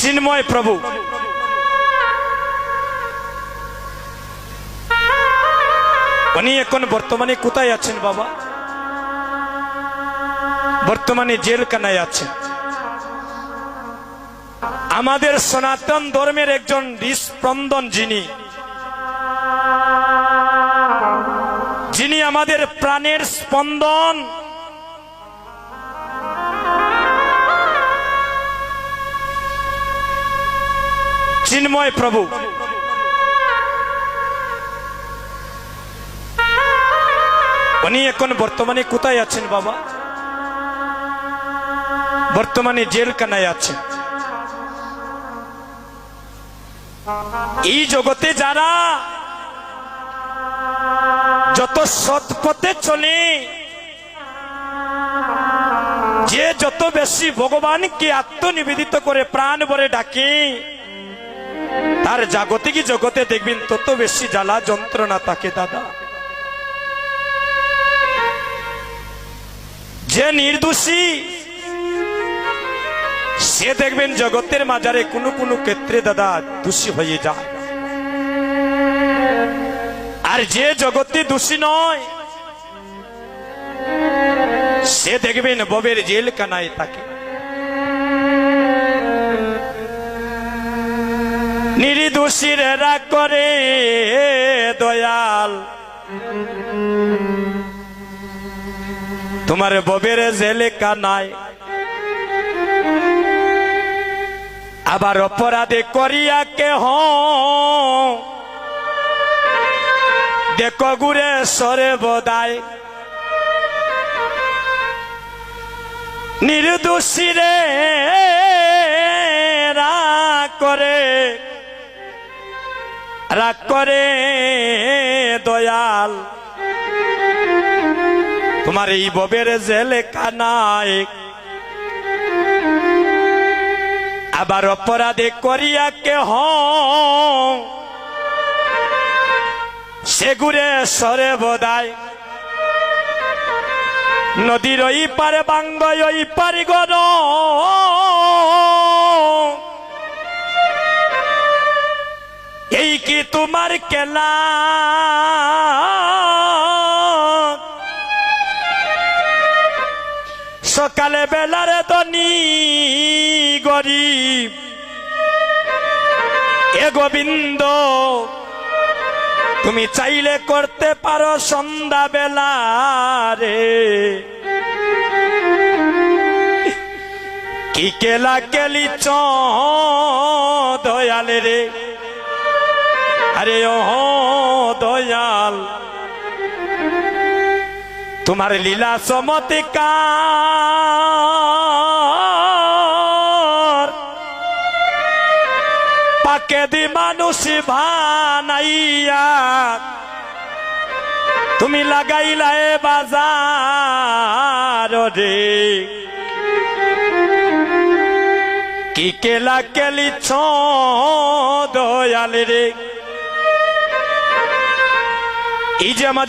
চিন্ময় প্রভু। উনি এখন বর্তমানে কোথায় আছেন বাবা? বর্তমানে জেলখানায় আছেন। আমাদের সনাতন ধর্মের একজন হৃস্পন্দন যিনি যিনি আমাদের প্রাণের স্পন্দন চিন্ময় প্রভু। উনি এখন বর্তমানে কোথায় আছেন বাবা? বর্তমানে জেলখানায় আছেন। এই জগতে যারা যত সৎ পথে চলে, যে যত বেশি ভগবানকে আত্মনিবেদিত করে প্রাণ ভরে ডাকে তার জাগতিক জগতে দেখবেন, তত বেশি জ্বালা যন্ত্রণা তাকে, দাদা। যে নির্দোষী, সে দেখবেন জগতের মাজারে কোনো কোনো ক্ষেত্রে, দাদা, দোষী হয়ে যায়। আর যে জগতে দোষী নয়, সে দেখবেন ববের জেল কানায় তাকে নির্দোষীর রাগ করে দয়াল। তোমার ববের জেলে কানায়। আবার অপরাধে করিয়া কেহ? দেখো গুরে সরে বদায় নির্দোষীরে রাগ রাগ করে, দয়াল। তোমার এই ববের জেলে কানায়। আবার অপরাধে করিয়া কেহ? সেগুরে সরে বদায় নদীর ওই পারে বাঙ্গ ওই পারি গর তোমার কেলা সকালে বেলারে দনি গরিব। এ গোবিন্দ, তুমি চাইলে করতে পারো সন্ধ্যা বেলা রে। কি কেলা কেলি চ দয়ালে রে? আরে ও দয়াল, তোমার লীলা চমৎকার। পাকে দি মানুষ ভানাইয়া তুমি লাগাইলা এ বাজার রে। কি কেলা কেলি ছ দয়াল রে। এই যে আমাদের